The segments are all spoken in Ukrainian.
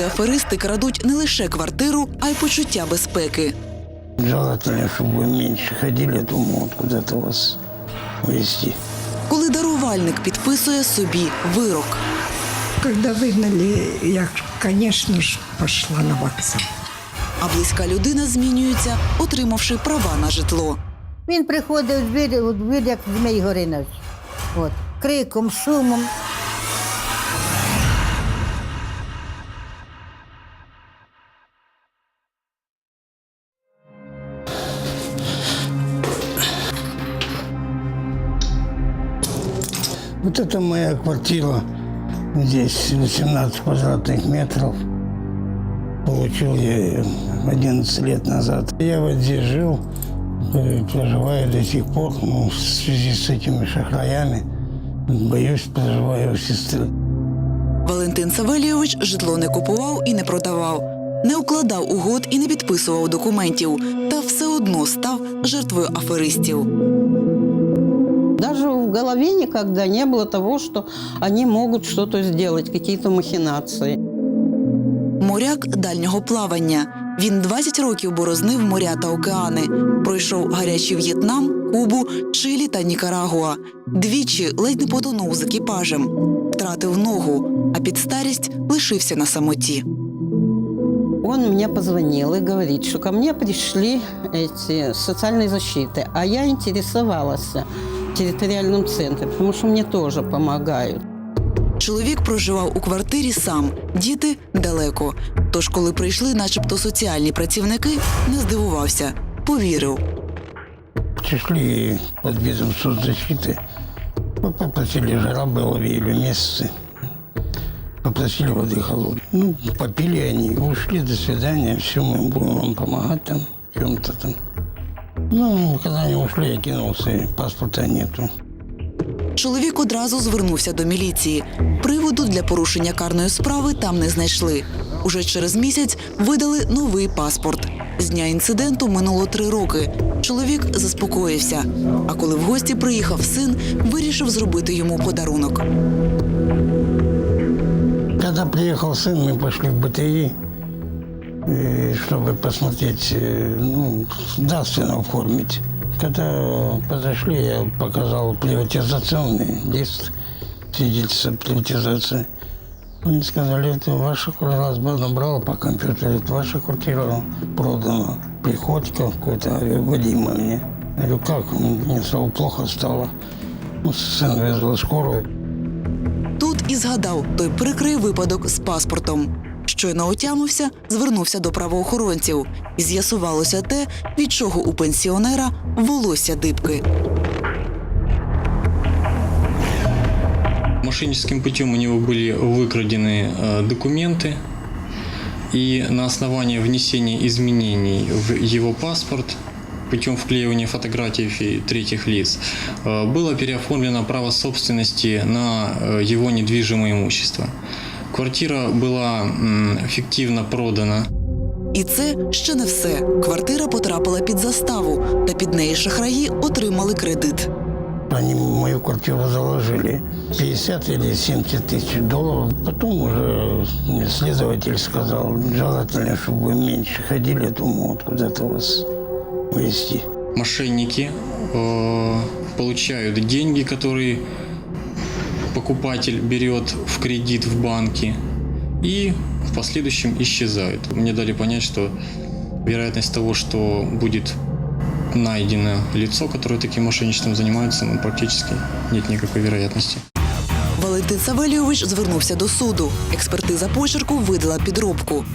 коли аферисти крадуть не лише квартиру, а й почуття безпеки. Желательно, чтобы вы меньше ходили, я думаю, вот куда-то вас вести. Коли дарувальник підписує собі вирок. Когда выгнали, я, конечно же, пошла на вокзал. А близька людина змінюється, отримавши права на житло. Він приходив у двір, у двір як Змій Горинич. От. Криком, шумом. это моя квартира. Здесь 18 квадратных метров. Получил я ее 11 лет назад. Я вот здесь жил, э, проживаю до сих пор, ну, в связи с этими шахраями. Боюсь, проживаю у сестры. Валентин Савельйович житло не купував і не продавав, не укладав угод і не підписував документів, та все одно став жертвою аферистів. Даже в голове никогда не было того, что они могут что-то сделать, какие-то махинации. Моряк дальнього плавання. Він 20 років борознив моря та океани. Пройшов гарячий В'єтнам, Кубу, Чилі та Нікарагуа. Двічі ледь не потонув з екіпажем, втратив ногу, а під старість лишився на самоті. Он мне позвонил и говорит, что ко мне пришли эти социальной защиты, а я интересовалась территориальным центром, потому что мне тоже помогают. Чоловік проживав у квартирі сам, діти далеко. Тож, коли прийшли, начебто соціальні працівники, не здивувався, повірив. Пришли под видом соцзащиты. Мы попросили, жара была в июле месяце. Попросили воды холодной. Ну, попили они, ушли, до свидания, все, мы будем вам помогать там, в чем-то там. Ну, когда они ушли, я кинулся, паспорта нету. Чоловік одразу звернувся до міліції. Приводу для порушення карної справи там не знайшли. Уже через місяць видали новий паспорт. З дня інциденту минуло три роки. Чоловік заспокоївся. А коли в гості приїхав син, вирішив зробити йому подарунок. Когда приехал сын, мы пошли в БТИ, э, чтобы посмотреть, э, ну, дарственно оформить. Когда подошли, я показал приватизационный лист, свидетельство приватизации. Они сказали, это ваша квартира, набрала по компьютеру, это ваша квартира продана. Приходько какой-то, говорю, Вадима мне. Я говорю, как? Мне стало плохо стало. Ну, сын вызвал скорую. Тут і згадав той прикрий випадок з паспортом. Щойно отямився, звернувся до правоохоронців. І з'ясувалося те, від чого у пенсіонера волосся дибки. Мошенническим путем у него были выкрадены э, документы, и на основании внесения изменений в его паспорт путем вклеивания фотографий третьих лиц э, было переоформлено право собственности на э, его недвижимое имущество. Квартира была м, фиктивно продана І це ще не все. Квартира потрапила під заставу, та під неї шахраї отримали кредит. Они мою квартиру заложили 50 или 70 тысяч долларов. Потом уже мне следователь сказал, желательно, чтобы вы меньше ходили, я думаю, вот куда-то вас вести. мошенники э, получают деньги, которые покупатель берет в кредит в банке и в последующем исчезают. Мне дали понять, что вероятность того, что будет найдено лицо, которое таким мошенничеством занимается, ну, практически нет никакой вероятности. Валентин Савельйович звернувся до суду. Експертиза почерку видала підробку.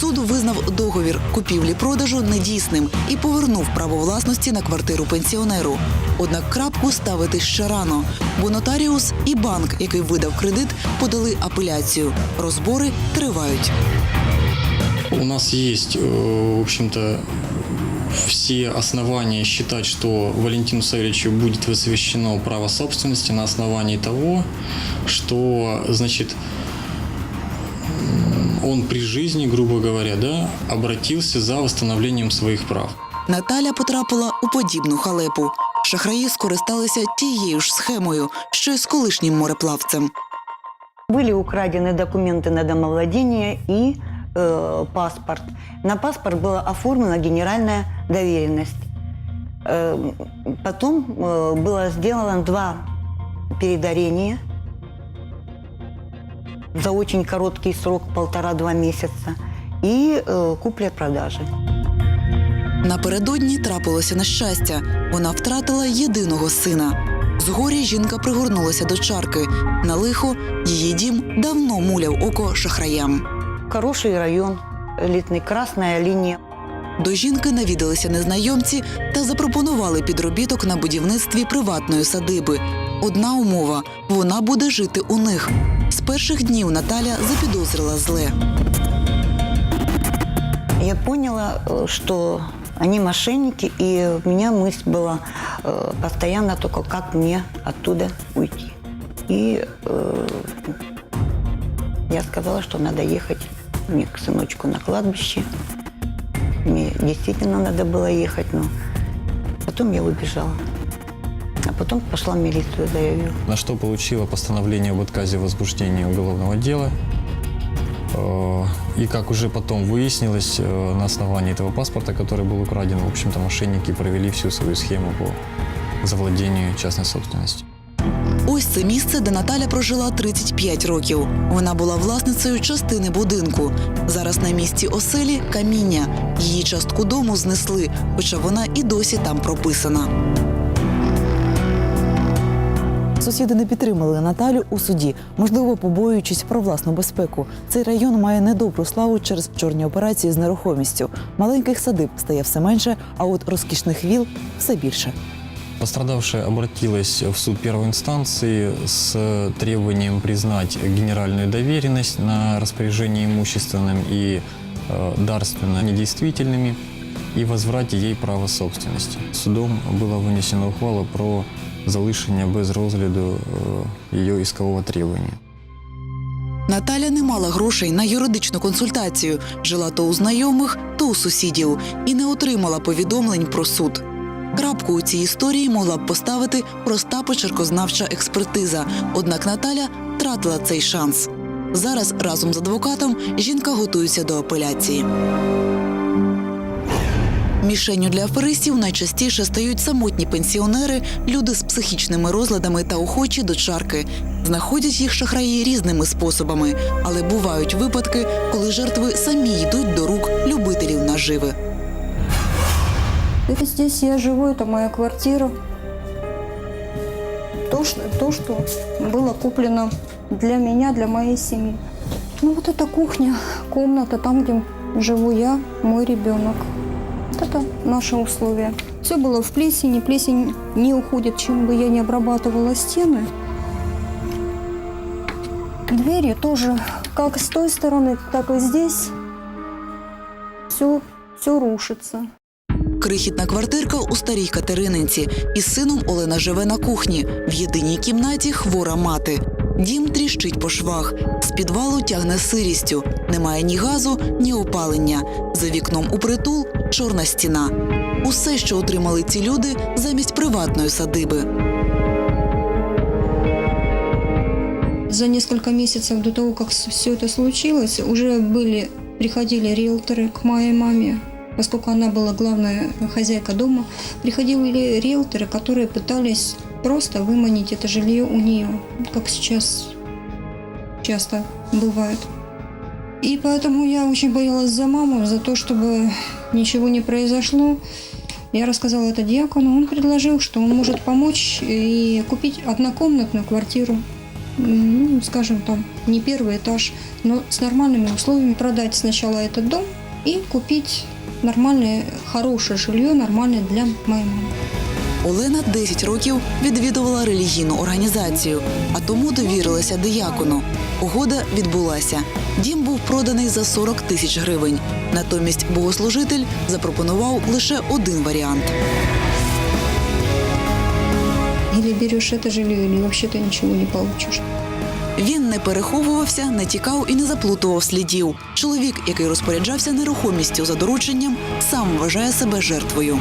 Суд визнав договір купівлі-продажу недійсним і повернув право власності на квартиру пенсіонеру. Однак крапку ставити ще рано, бо нотаріус і банк, який видав кредит, подали апеляцію. Розбори тривають. У нас есть, э, в общем-то, все основания считать, что Валентину Савельевичу будет высвящено право собственности на основании того, что, значит, он при жизни, грубо говоря, да, обратился за восстановлением своих прав. Наталя потрапила у подібну халепу. Шахраї скористалися тією ж схемою, що й з колишнім мореплавцем. Были украдены документы на домовладение и э, паспорт. На паспорт была оформлена генеральная доверенность. Э, потом э, было сделано два передарения за очень короткий срок, полтора-два месяца, и э, купля-продажи. Напередодні трапилося нещастя. Вона втратила єдиного сина. Згоря жінка пригорнулася до чарки. На лихо її дім давно муляв око шахраям. Хороший район, элитный, красная линия. До жінки навідалися незнайомці та запропонували підробіток на будівництві приватної садиби. Одна умова вона буде жити у них. З перших днів Наталя запідозрила зле. Я поняла, что они мошенники, и у меня мысль была э, постоянно только, как мне оттуда уйти. И я сказала, что надо ехать мне к сыночку на кладбище. Мне действительно надо было ехать, но потом я убежала. А потом пошла в милицию, заявила. На что получила постановление об отказе в возбуждении уголовного дела. Э, И как уже потом выяснилось, э, на основании этого паспорта, который был украден, в общем-то, мошенники провели всю свою схему по завладению частной собственностью. Ось це місце, де Наталя прожила 35 років. Вона була власницею частини будинку. Зараз на місці оселі каміння. Її частку дому знесли, хоча вона і досі там прописана. Сусіди не підтримали Наталю у суді, можливо, побоюючись про власну безпеку. Цей район має недобру славу через чорні операції з нерухомістю. Маленьких садиб стає все менше, а от розкішних віл все більше. Пострадавшая обратилась в суд первой инстанции с требованием признать генеральную доверенность на распоряжение имущественным и э, дарственно недействительными и возврате ей права собственности. Судом была вынесена ухвала про залишення без розгляду е, її искового требования. Наталя не мала грошей на юридичну консультацію, жила то у знайомих, то у сусідів і не отримала повідомлень про суд. Крапку у цій історії могла б поставити проста почеркознавча експертиза. Однак Наталя втратила цей шанс. Зараз разом з адвокатом жінка готується до апеляції. Мішенню для аферистів найчастіше стають самотні пенсіонери, люди з психічними розладами та охочі до чарки. Знаходять їх шахраї різними способами, але бувають випадки, коли жертви самі йдуть до рук любителів наживи. Это здесь я живу, это моя квартира. То, что, то, что было куплено для меня, для моей семьи. Ну вот это кухня, комната, там, где живу я, мой ребенок. Вот это наши условия. Все было в плесени, плесень не уходит, чем бы я не обрабатывала стены. Двери тоже, как с той стороны, так и здесь. Все, все рушится. Крихітна квартирка у старій Катерининці. Із сином Олена живе на кухні. В єдиній кімнаті хвора мати. Дім тріщить по швах. З підвалу тягне сирістю. Немає ні газу, ні опалення. За вікном у притул чорна стіна. Усе, що отримали ці люди, замість приватної садиби. За несколько месяцев до того, как все это случилось, уже были, приходили риэлторы к моей маме, поскольку она была главная хозяйка дома, приходили риэлторы, которые пытались просто выманить это жилье у нее, как сейчас часто бывает. И поэтому я очень боялась за маму, за то, чтобы ничего не произошло. Я рассказала это диакону, он предложил, что он может помочь и купить однокомнатную квартиру ну, скажем, там, не первый этаж, но с нормальными условиями продать сначала этот дом и купить нормальное, хорошее жилье, нормальное для моей мамы. Олена 10 років відвідувала релігійну організацію, а тому довірилася диякону. Угода відбулася. Дім був проданий за 40 тисяч гривень. Натомість богослужитель запропонував лише один варіант. Или берешь это жилье, или вообще ты ничего не получишь. Він не переховувався, не тікав і не заплутував слідів. Чоловік, який розпоряджався нерухомістю за дорученням, сам вважає себе жертвою.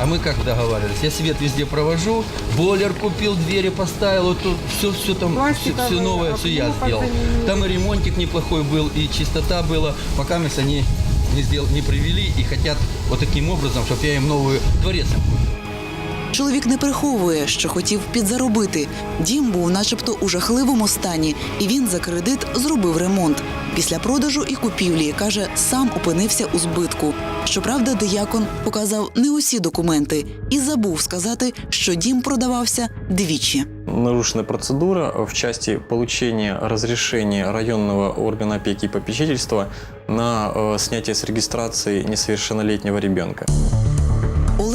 А мы как договаривались? Я свет везде провожу, бойлер купил, двери поставил, вот тут все, все там, все, все новое, все я сделал. Там и ремонтик неплохой был, и чистота была, пока мы они не, сделал, не привели и хотят вот таким образом, чтобы я им новый дворец им купил. Чоловік не приховує, що хотів підзаробити. Дім був начебто у жахливому стані, і він за кредит зробив ремонт. Після продажу і купівлі, каже, сам опинився у збитку. Щоправда, диякон показав не усі документи і забув сказати, що дім продавався двічі. Нарушена процедура в части получения разрешения районного органа опеки и попечительства на э, снятие с регистрации несовершеннолетнего ребенка.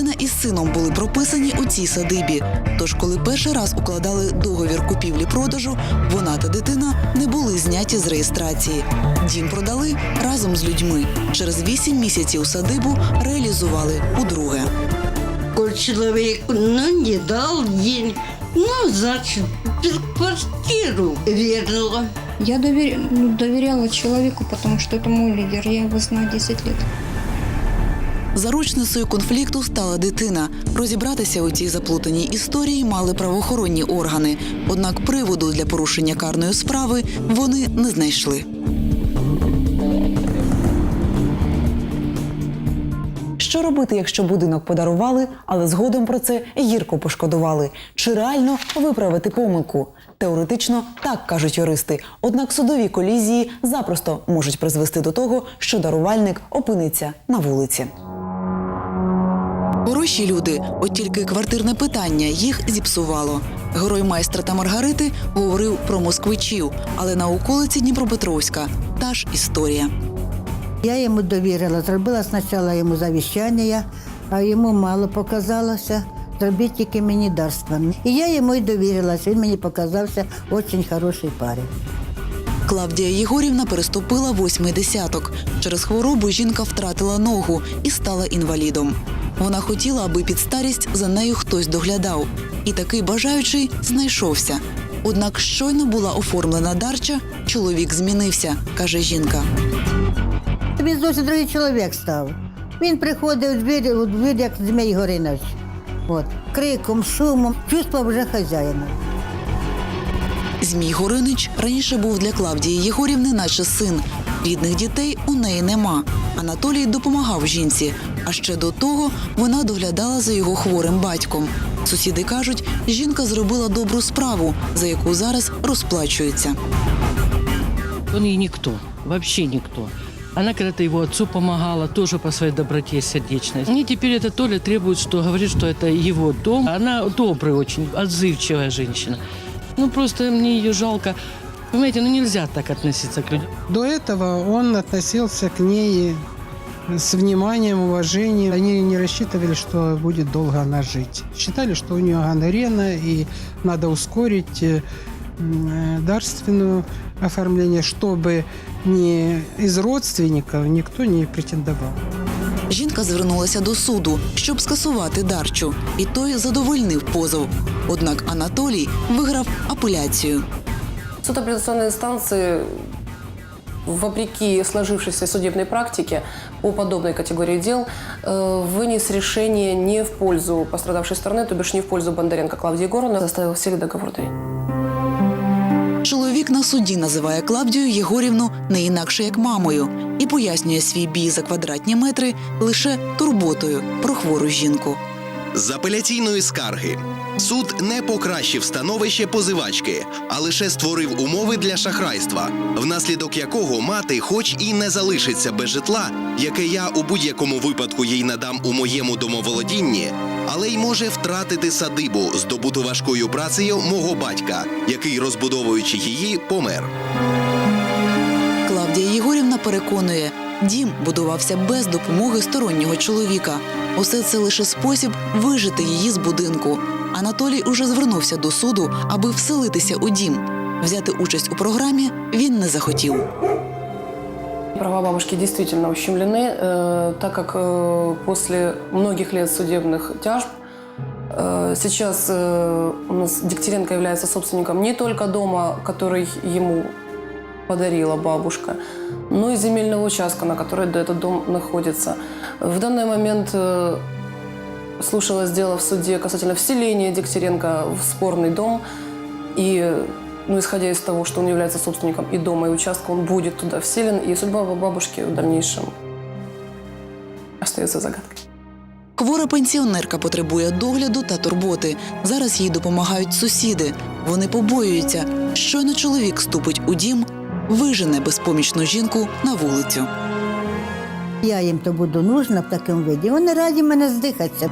Олена із сином були прописані у цій садибі. Тож, коли перший раз укладали договір купівлі-продажу, вона та дитина не були зняті з реєстрації. Дім продали разом з людьми. Через вісім місяців садибу реалізували удруге. Коль человек ну, не дал денег, ну, значит, квартиру вернула. Я довер- ну, доверяла человеку, потому что это мой лидер. Я его знаю 10 лет. Заручницею конфлікту стала дитина. Розібратися у цій заплутаній історії мали правоохоронні органи. Однак приводу для порушення карної справи вони не знайшли. Що робити, якщо будинок подарували, але згодом про це гірко пошкодували? Чи реально виправити помилку? Теоретично так кажуть юристи. Однак судові колізії запросто можуть призвести до того, що дарувальник опиниться на вулиці. Хороші люди, от тільки квартирне питання їх зіпсувало. Герой майстра та Маргарити говорив про москвичів, але на околиці Дніпропетровська та ж історія. Я йому довірила, зробила спочатку йому завіщання, а йому мало показалося. Зробіть тільки мені дарство. І я йому й довірилася. Він мені показався дуже хороший парень. Клавдія Єгорівна переступила восьмий десяток. Через хворобу жінка втратила ногу і стала інвалідом. Вона хотіла, аби під старість за нею хтось доглядав. І такий бажаючий знайшовся. Однак щойно була оформлена дарча, чоловік змінився, каже жінка. Він зовсім другий чоловік став. Він приходив у двір, у двір як Змій Горинович. От. Криком, шумом, чувствував вже хазяїна. Змій Горинич раніше був для Клавдії Єгорівни, наче син. Рідних дітей у неї нема. Анатолій допомагав жінці. А ще до того вона доглядала за його хворим батьком. Сусіди кажуть, жінка зробила добру справу, за яку зараз розплачується. Он ей никто, вообще никто. Она когда-то его отцу помогала, тоже по своей доброте и сердечности. И теперь это Толя требует, что говорит, что это его дом. Она добрая очень, отзывчивая женщина. Ну, просто мне ее жалко. Понимаете, ну нельзя так относиться к людям. До этого он относился к ней с вниманием, уважением. Они не рассчитывали, что будет долго она жить. Считали, что у нее гонорена и надо ускорить э, м, э, дарственное оформление, чтобы ни из родственников никто не претендовал. Жінка звернулася до суду, щоб скасувати дарчу, і той задовольнив позов. Однак Анатолій виграв апеляцію. Суд апелляционной инстанции, вопреки сложившейся судебной практике по подобной категории дел, э, вынес решение не в пользу пострадавшей стороны, то бишь не в пользу Бондаренко Клавдии Егоровны, заставил в силе договор дарить. Чоловік на суді називає Клавдію Єгорівну не інакше як мамою і пояснює свій бій за квадратні метри лише турботою про хвору жінку. З апеляційної скарги суд не покращив становище позивачки, а лише створив умови для шахрайства, внаслідок якого мати, хоч і не залишиться без житла, яке я у будь-якому випадку їй надам у моєму домоволодінні, але й може втратити садибу, здобуту важкою працею мого батька, який, розбудовуючи її, помер. Клавдія Єгорівна переконує, дім будувався без допомоги стороннього чоловіка. Усе це лише спосіб вижити її з будинку. Анатолій уже звернувся до суду, аби вселитися у дім. Взяти участь у програмі він не захотів. Права бабушки действительно ущемлены, э, так как э, после многих лет судебных тяжб э, сейчас э, у нас Дегтяренко является собственником не только дома, который ему подарила бабушка, но и земельного участка, на котором этот дом находится. В данный момент э, слушалось дело в суде касательно вселения Дегтяренко в спорный дом. И, ну, исходя из того, что он является собственником и дома, и участка, он будет туда вселен. И судьба бабушки в дальнейшем остается загадкой. Хвора пенсіонерка потребує догляду та турботи. Зараз їй допомагають сусіди. Вони побоюються. Щойно чоловік ступить у дім, вижене безпомічну жінку на вулицю. Я їм то буду нужна в такому виді. Вони раді мене здихатися.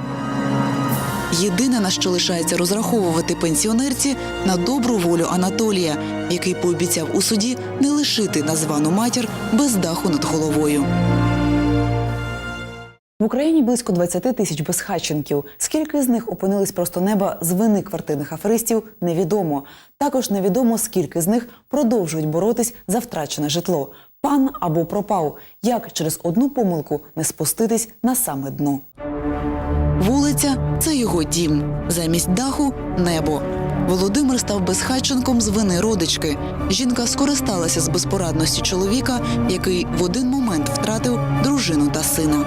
Єдине, на що лишається розраховувати пенсіонерці на добру волю Анатолія, який пообіцяв у суді не лишити названу матір без даху над головою. В Україні близько 20 тисяч безхатченків. Скільки з них опинились просто неба з вини квартирних аферистів, невідомо. Також невідомо, скільки з них продовжують боротись за втрачене житло. Пан або пропав. Як через одну помилку не спуститись на саме дно. Вулиця це його дім. Замість даху небо. Володимир став безхатченком з вини родички. Жінка скористалася з безпорадності чоловіка, який в один момент втратив дружину та сина.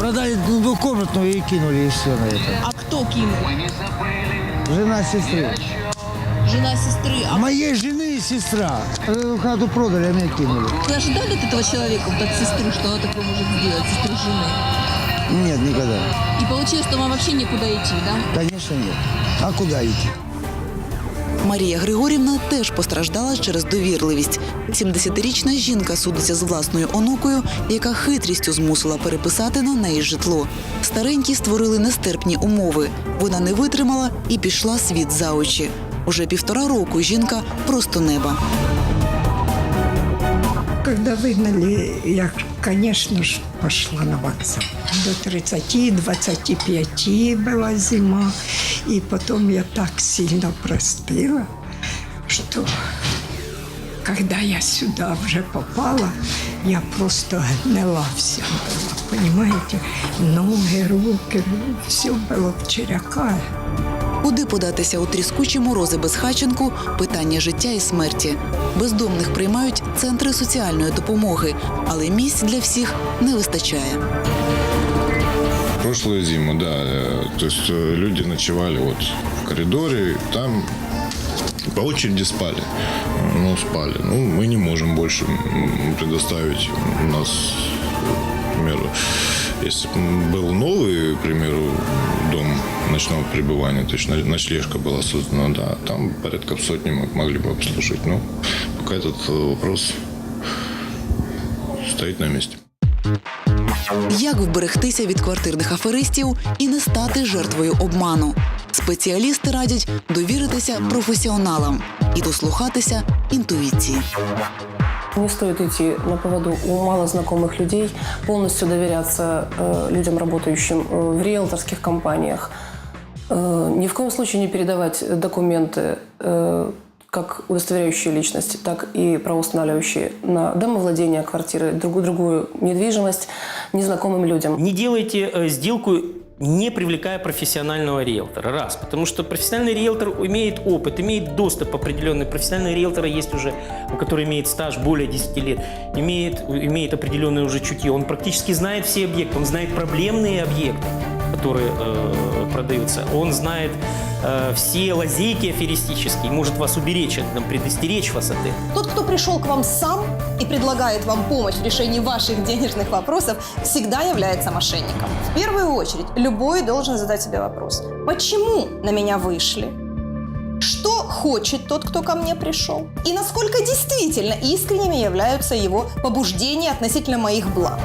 Продали двухкомнатную и кинули, и все на это. А кто кинул? Жена сестры. Жена сестры. А Моей жены и сестра. Э, Хату продали, а меня кинули. вы ожидали от этого человека, вот от сестры, что она такое может сделать, сестры жены? Нет, никогда. И получилось, что вам вообще некуда идти, да? Конечно, нет. А куда идти? Марія Григорівна теж постраждала через довірливість. 70-річна жінка судиться з власною онукою, яка хитрістю змусила переписати на неї житло. Старенькі створили нестерпні умови. Вона не витримала і пішла світ за очі. Уже півтора року жінка просто неба Когда выгнали, я, конечно же, пошла на вокзал. До 30-25 была зима. И потом я так сильно простыла, что когда я сюда уже попала, я просто гнила вся была, понимаете? Ноги, руки, все было в черяках. Куди податися у тріскучі морози безхаченку – питання життя і смерті. Бездомних приймають центри соціальної допомоги, але місць для всіх не вистачає. Прошлую зиму, да. э, То есть э, люди ночевали вот в коридоре, там по очереди спали. Э, Ну, спали. Ну, мы не можем больше м, предоставить у нас, к примеру, если бы был новый, к примеру, дом ночного пребывания, то есть на- ночлежка была создана, да, там порядка сотни мы могли бы обслужить. Но пока этот э, вопрос стоит на месте. Як вберегтися від квартирних аферистів і не стати жертвою обману? Спеціалісти радять довіритися професіоналам і дослухатися інтуїції. Не стоит идти на поводу у малознакомых людей, полностью доверяться э, людям, работающим э, в риэлторских компаниях. Э, ни в коем случае не передавать документы, э, как удостоверяющие личность, так и правоустанавливающие на домовладение квартиры, другую, другую недвижимость незнакомым людям. Не делайте э, сделку не привлекая профессионального риэлтора. Раз, потому что профессиональный риэлтор имеет опыт, имеет доступ определенный. Профессиональные риэлторы есть уже, у которых имеет стаж более 10 лет, имеет, имеет определенное уже чутье. Он практически знает все объекты, он знает проблемные объекты, которые э, продаются. Он знает э, все лазейки аферистические, может вас уберечь этом, предостеречь вас от этого. Тот, кто пришел к вам сам и предлагает вам помощь в решении ваших денежных вопросов, всегда является мошенником. В первую очередь, любой должен задать себе вопрос. Почему на меня вышли? Что хочет тот, кто ко мне пришел? И насколько действительно искренними являются его побуждения относительно моих благ?